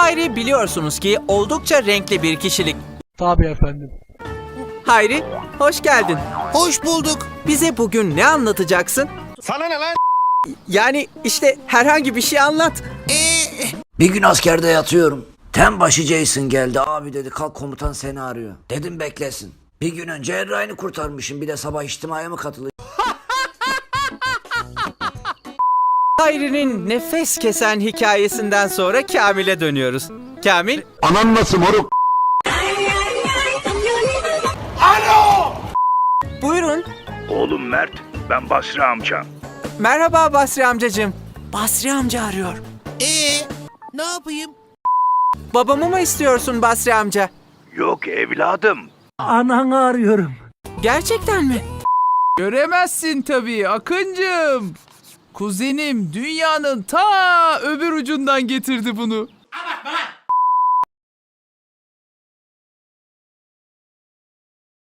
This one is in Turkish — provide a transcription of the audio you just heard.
Hayri biliyorsunuz ki oldukça renkli bir kişilik. Tabii efendim. Hayri, hoş geldin. Hoş bulduk. Bize bugün ne anlatacaksın? Sana ne lan? Yani işte herhangi bir şey anlat. Ee, Bir gün askerde yatıyorum. Ten başı Jason geldi. Abi dedi kalk komutan seni arıyor. Dedim beklesin. Bir gün önce Erray'ını kurtarmışım. Bir de sabah içtimaya mı katılıyor? Hayri'nin nefes kesen hikayesinden sonra Kamil'e dönüyoruz. Kamil, Anan nasıl moruk? buyurun. Oğlum Mert, ben Basri amcan. Merhaba Basri amcacığım. Basri amca arıyor. ee, ne yapayım? Babamı mı istiyorsun Basri amca? Yok evladım. Ananı arıyorum. Gerçekten mi? Göremezsin tabii Akıncım. Kuzenim dünyanın ta öbür ucundan getirdi bunu.